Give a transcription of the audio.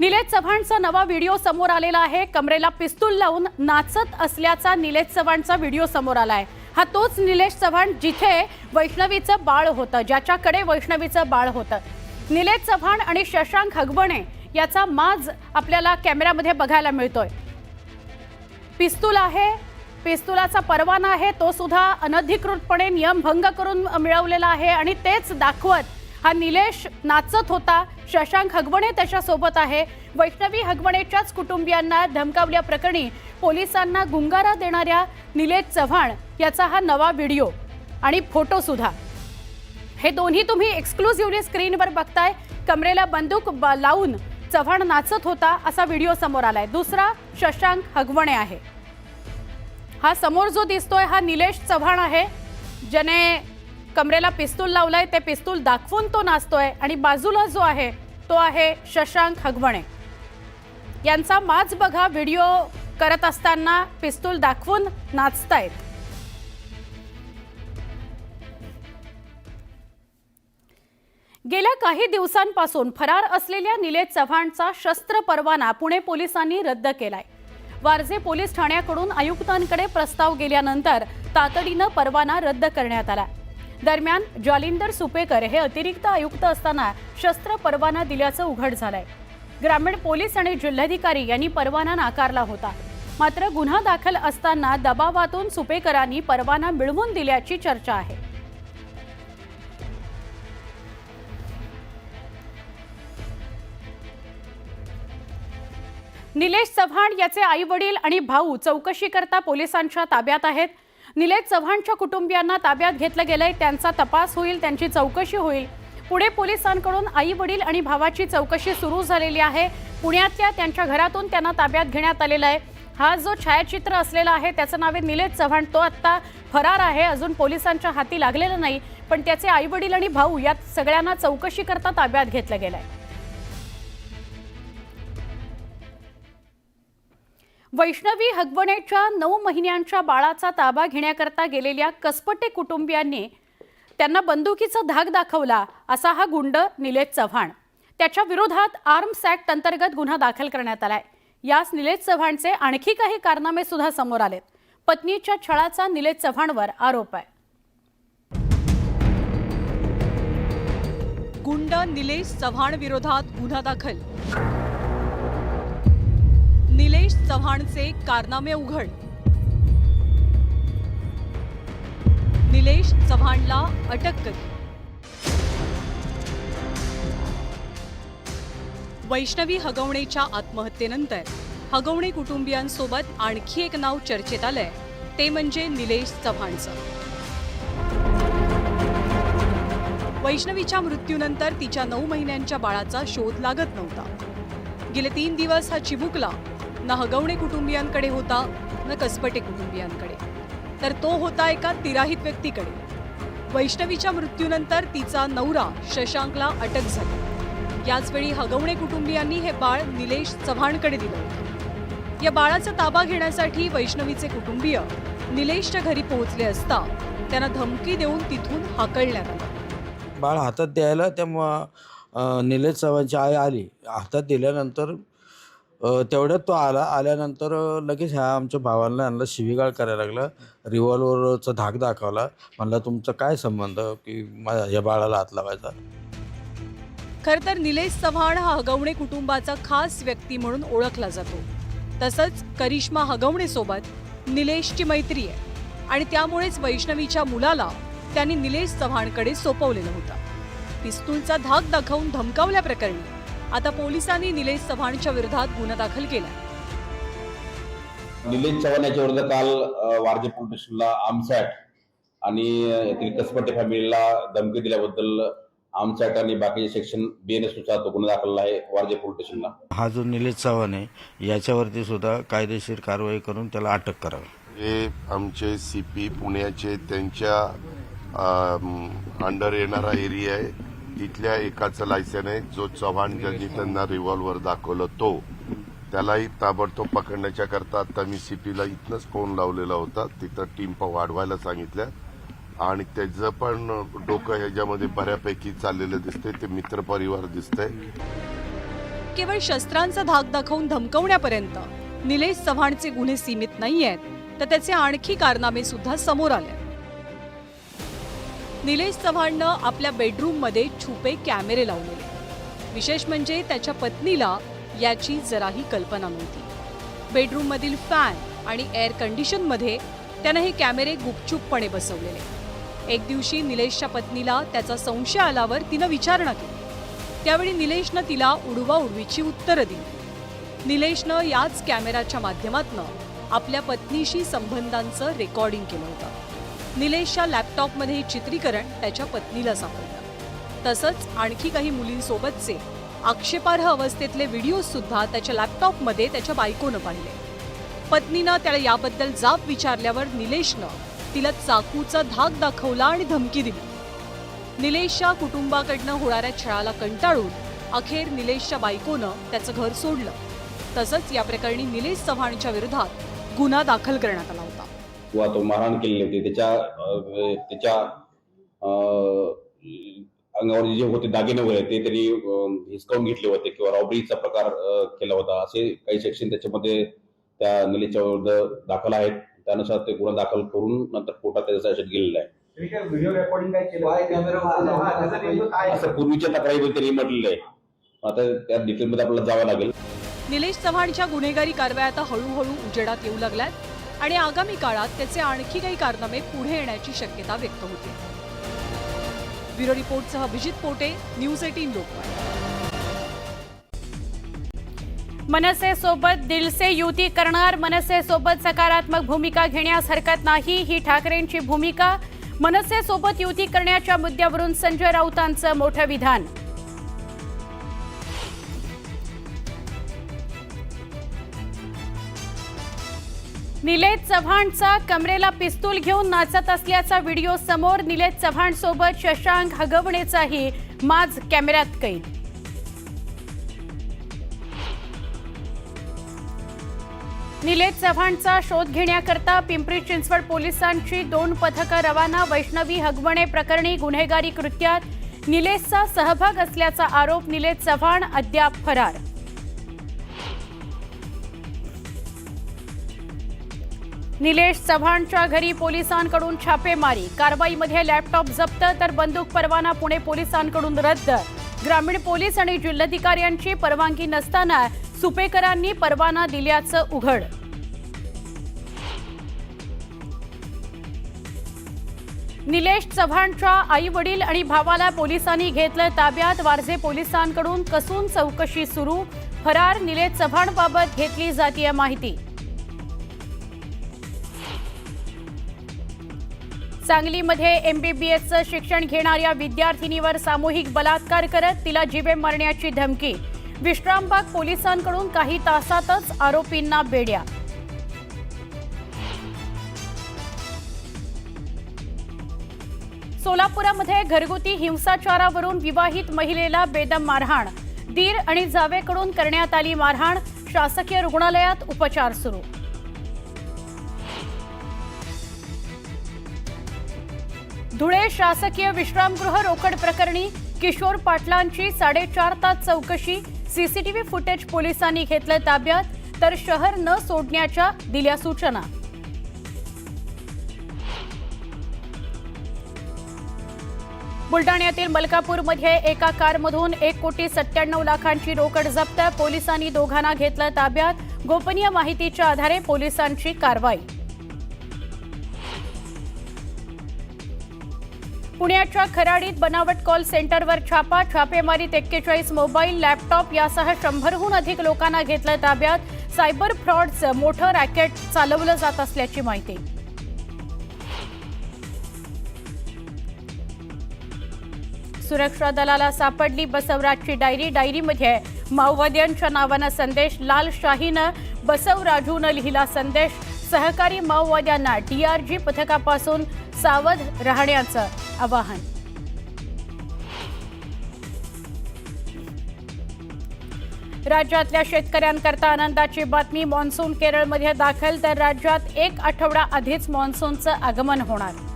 निलेश चव्हाणचा नवा व्हिडिओ समोर आलेला आहे. कमरेला पिस्तूल लावून नाचत असल्याचा निलेश चव्हाणचा व्हिडिओ समोर आला आहे हा तोच निलेश चव्हाण जिथे वैष्णवीचं बाळ होतं ज्याच्याकडे वैष्णवीचं बाळ होतं. निलेश चव्हाण आणि शशांक हगबणे याचा माज आपल्याला कॅमेऱ्यामध्ये बघायला मिळतोय. पिस्तूल आहे पिस्तुलाचा परवाना आहे तो सुद्धा अनधिकृतपणे नियमभंग करून मिळवलेला आहे आणि तेच दाखवत हा निलेश नाचत होता. शशांक हगवणे त्याच्यासोबत आहे. वैष्णवी हगवणेच्याच कुटुंबियांना धमकावल्याप्रकरणी पोलिसांना गुंगारा देणाऱ्या निलेश चव्हाण याचा हा नवा व्हिडिओ आणि फोटोसुद्धा हे दोन्ही तुम्ही एक्सक्लुझिव्हली स्क्रीनवर बघताय. कमरेला बंदूक ब- लावून चव्हाण नाचत होता असा व्हिडिओ समोर आलाय. दुसरा शशांक हगवणे आहे. हा समोर जो दिसतोय हा निलेश चव्हाण आहे. ज्याने कमरेला पिस्तूल लावलाय ते पिस्तूल दाखवून तो नाचतोय आणि बाजूला जो आहे तो आहे शशांक हगवणे. यांचा माज बघा व्हिडिओ करत असताना पिस्तूल दाखवून नाचतायत. गेल्या काही दिवसांपासून फरार असलेल्या निलेश चव्हाणचा शस्त्र परवाना पुणे पोलिसांनी रद्द केलाय. वारजे पोलीस ठाण्याकडून आयुक्तांकडे प्रस्ताव गेल्यानंतर तातडीनं परवाना रद्द करण्यात आला. दरम्यान जालिंदर सुपेकर हे अतिरिक्त आयुक्त असताना शस्त्र परवाना दिल्याचं उघड झालंय. ग्रामीण पोलीस आणि जिल्हाधिकारी यांनी परवाना नाकारला होता. मात्र गुन्हा दाखल असताना दबावातून सुपेकरांनी परवाना मिळवून दिल्याची चर्चा आहे. निलेश चव्हाण याचे आई वडील आणि भाऊ चौकशीकरता पोलिसांच्या ताब्यात आहेत. निलेश चव्हाणच्या कुटुंबियांना ताब्यात घेतलं गेलंय. त्यांचा तपास होईल त्यांची चौकशी होईल. पुणे पोलिसांकडून आई वडील आणि भावाची चौकशी सुरू झालेली आहे. पुण्यातल्या त्यांच्या घरातून त्यांना ताब्यात घेण्यात आलेला आहे. हा जो छायाचित्र असलेला आहे त्याचं नाव आहे निलेश चव्हाण. तो आत्ता फरार आहे. अजून पोलिसांच्या हाती लागलेला नाही. पण त्याचे आई वडील आणि भाऊ यात सगळ्यांना चौकशी करता ताब्यात घेतलं गेलं आहे वैष्णवी हगवणेच्या नऊ महिन्यांच्या बाळाचा ताबा घेण्याकरता गेलेल्या कसपटे कुटुंबियांनी त्यांना बंदुकीचा धाक दाखवला असा हा गुंड निलेश चव्हाण. त्याच्या विरोधात आर्म्स ऍक्ट अंतर्गत गुन्हा दाखल करण्यात आलाय. यास निलेश चव्हाणचे आणखी काही कारनामे सुद्धा समोर आलेत. पत्नीच्या छळाचा निलेश चव्हाणवर आरोप आहे. गुंड निलेश चव्हाण विरोधात गुन्हा दाखल. निलेश चव्हाणचे कारनामे उघड. निलेश चव्हाणला अटक करी. वैष्णवी हगवणेच्या आत्महत्येनंतर हगवणे कुटुंबियांसोबत आणखी एक नाव चर्चेत आलंय ते म्हणजे निलेश चव्हाणचं. वैष्णवीच्या मृत्यूनंतर तिच्या नऊ महिन्यांच्या बाळाचा शोध लागत नव्हता. गेले तीन दिवस हा चिमुकला न हगवणे कुटुंबियांकडे होता न कसपटे कुटुंबियांकडे. तर तो होता एका तिराहित व्यक्तीकडे. वैष्णवीच्या मृत्यूनंतर तिचा नवरा शशांकला अटक झाली. याचवेळी हगवणे कुटुंबियांनी हे बाळ निलेश चव्हाणकडे दिलं होतं. या बाळाचा ताबा घेण्यासाठी वैष्णवीचे कुटुंबीय निलेशच्या घरी पोहोचले असता त्यांना धमकी देऊन तिथून हाकलण्यात आलं. बाळ हातात द्यायला तेव्हा निलेश चव्हाणची आई आली. हातात दिल्यानंतर तेवढ्यात तो आला. आल्यानंतर लगेच ह्या आमच्या भावाला आणलं शिवीगाळ करायला लागला. रिव्हॉल्वरचा धाक दाखवला. म्हणला तुमचा काय संबंध? की माझ्या या बाळाला हात लावायचा? खर तर निलेश चव्हाण हा हगवणे कुटुंबाचा खास व्यक्ती म्हणून ओळखला जातो. तसंच करिश्मा हगवणे सोबत निलेशची मैत्री आहे. आणि त्यामुळेच वैष्णवीच्या मुलाला त्यांनी निलेश चव्हाणकडे सोपवलेलं होतं. पिस्तूलचा धाक दाखवून धमकावल्याप्रकरणी आता पोलिसांनी निलेश चव्हाणच्या विरोधात गुन्हा दाखल केला निलेश चव्हाण याच्या विरुद्ध काल वारजे पोलीस स्टेशनला आमसॅट आणि येथील कसपटे फॅमिलीला धमकी दिल्याबद्दल आमसॅट आणि बाकीचे सेक्शन बीएनएसनुसार तो गुन्हा दाखल आहे वारजे पोलीस स्टेशनला. हा जो निलेश चव्हाण आहे याच्यावरती सुद्धा कायदेशीर कारवाई करून त्याला अटक करावी. हे आमचे सी पी पुण्याचे त्यांच्या अंडर येणारा एरिया आहे इथल्या एकाचं लायसन आहे जो चव्हाण ज्यांनी त्यांना रिव्हॉल्वर दाखवलं तो. त्यालाही ताबडतोब पकडण्याच्या करता आता मी सीपीला इथनंच फोन लावलेला होता तिथं टीम वाढवायला सांगितल्या. आणि त्याचं पण डोकं ह्याच्यामध्ये बऱ्यापैकी चाललेलं दिसतंय ते मित्र परिवार दिसतंय. केवळ शस्त्रांचा धाक दाखवून धमकवण्यापर्यंत निलेश चव्हाणचे गुन्हे सीमित नाही आहेत तर त्याचे आणखी कारनामे सुद्धा समोर आले आहेत. निलेश चव्हाणनं आपल्या बेडरूममध्ये छुपे कॅमेरे लावलेले. विशेष म्हणजे त्याच्या पत्नीला याची जराही कल्पना नव्हती. बेडरूममधील फॅन आणि एअर कंडिशनमध्ये त्यानं हे कॅमेरे गुपचूपपणे बसवलेले. एक दिवशी निलेशच्या पत्नीला त्याचा संशय आल्यावर तिनं विचारणा केली. त्यावेळी निलेशनं तिला उडवा उडवीची उत्तरं दिली. निलेशनं याच कॅमेराच्या माध्यमातनं आपल्या पत्नीशी संबंधांचं रेकॉर्डिंग केलं होतं. निलेशच्या लॅपटॉपमध्ये हे चित्रीकरण त्याच्या पत्नीला सापडलं. तसंच आणखी काही मुलींसोबतचे आक्षेपार्ह अवस्थेतले व्हिडिओ सुद्धा त्याच्या लॅपटॉपमध्ये त्याच्या बायकोनं पाहिले. पत्नीनं त्याला याबद्दल जाब विचारल्यावर निलेशनं तिला चाकूचा धाक दाखवला आणि धमकी दिली. निलेशच्या कुटुंबाकडनं होणाऱ्या छळाला कंटाळून अखेर निलेशच्या बायकोनं त्याचं घर सोडलं. तसंच या प्रकरणी निलेश चव्हाणच्या विरोधात गुन्हा दाखल करण्यात आला किंवा तो मारहाण केलेली होती त्याच्या त्याच्या अं, अंगावर जे होते दागिने वगैरे ते त्यांनी अं, हिसकावून घेतले होते किंवा रॉबरीचा प्रकार केला होता. असे काही सेक्शन त्याच्यामध्ये त्या निलेशच्या विरुद्ध दाखल आहेत. त्यानुसार ते गुन्हा दाखल करून नंतर कोर्टात त्याचा आदेश गेलेला आहे. असं पूर्वीच्या तक्रारीमध्ये त्यांनी म्हटलेलं आहे. आता त्या डिटेलमध्ये आपल्याला जावं लागेल. निलेश चव्हाणच्या गुन्हेगारी कारवाया आता हळूहळू उजेडात येऊ लागल्यात. आणि आगामी काळात त्याचे आणखी काही कारनामे पुढे येण्याची शक्यता व्यक्त होते. ब्युरो रिपोर्टसह अभिजित पोटे न्यूज एटीन लोकमत मनसेसोबत दिलसे युती करणार मनसेसोबत सकारात्मक भूमिका घेण्यास हरकत नाही ही ठाकरेंची भूमिका. मनसेसोबत युती करण्याच्या मुद्द्यावरून संजय राऊतांचं मोठं विधान. निलेश चव्हाणचा कमरेला पिस्तूल घेऊन नाचत असल्याचा व्हिडिओ समोर निलेश चव्हाण सोबत शशांक हगवणेचाही माज कॅमेऱ्यात कैद. निलेश चव्हाणचा शोध घेण्याकरता पिंपरी चिंचवड पोलिसांची दोन पथकं रवाना वैष्णवी हगवणे प्रकरणी गुन्हेगारी कृत्यात. निलेशचा सहभाग असल्याचा आरोप निलेश चव्हाण अद्याप फरार. निलेश चव्हाणच्या घरी पोलिसांकडून छापेमारी. कारवाईमध्ये लॅपटॉप जप्त तर बंदूक परवाना पुणे पोलिसांकडून रद्द. ग्रामीण पोलीस आणि जिल्हाधिकाऱ्यांची परवानगी नसताना सुपेकरांनी परवाना दिल्याचं उघड. निलेश चव्हाणच्या आई वडील आणि भावाला पोलिसांनी घेतलं ताब्यात. वारजे पोलिसांकडून कसून चौकशी सुरू? फरार निलेश चव्हाणबाबत घेतली जातीय माहिती. सांगलीमध्ये एम बी बी एसचं शिक्षण घेणाऱ्या विद्यार्थिनीवर सामूहिक बलात्कार करत तिला जीवे मारण्याची धमकी. विश्रामबाग पोलिसांकडून काही तासातच आरोपींना बेड्या. सोलापुरामध्ये घरगुती हिंसाचारावरून विवाहित महिलेला बेदम मारहाण. दीर आणि जावेकडून करण्यात आली मारहाण. शासकीय रुग्णालयात उपचार सुरू. धुळे शासकीय विश्रामगृह रोकड प्रकरणी किशोर पाटलांची साडेचार तास चौकशी सीसीटीव्ही फुटेज पोलिसांनी घेतलं ताब्यात तर शहर न सोडण्याच्या दिल्या सूचना. बुलडाण्यातील मलकापूरमध्ये एका कारमधून एक कोटी सत्त्याण्णव लाखांची रोकड जप्त पोलिसांनी दोघांना घेतलं ताब्यात. गोपनीय माहितीच्या आधारे पोलिसांची कारवाई. पुण्याच्या खराडीत बनावट कॉल सेंटरवर छापा छापेमारीत एक्केचाळीस मोबाईल लॅपटॉप यासह शंभरहून अधिक लोकांना घेतलं ताब्यात. सायबर फ्रॉडचं मोठं रॅकेट चालवलं जात असल्याची माहिती. सुरक्षा दलाला सापडली बसवराजची डायरी. डायरीमध्ये माओवाद्यांच्या नावानं संदेश लाल शाहीनं बसवराजूनं लिहिला संदेश. सहकारी माओवाद्यांना डीआरजी पथकापासून सावध राहण्याचं आवाहन. राज्यातल्या शेतकऱ्यांकरता आनंदाची बातमी मान्सून केरळमध्ये दाखल तर राज्यात एक आठवडा आधीच मान्सूनचं आगमन होणार.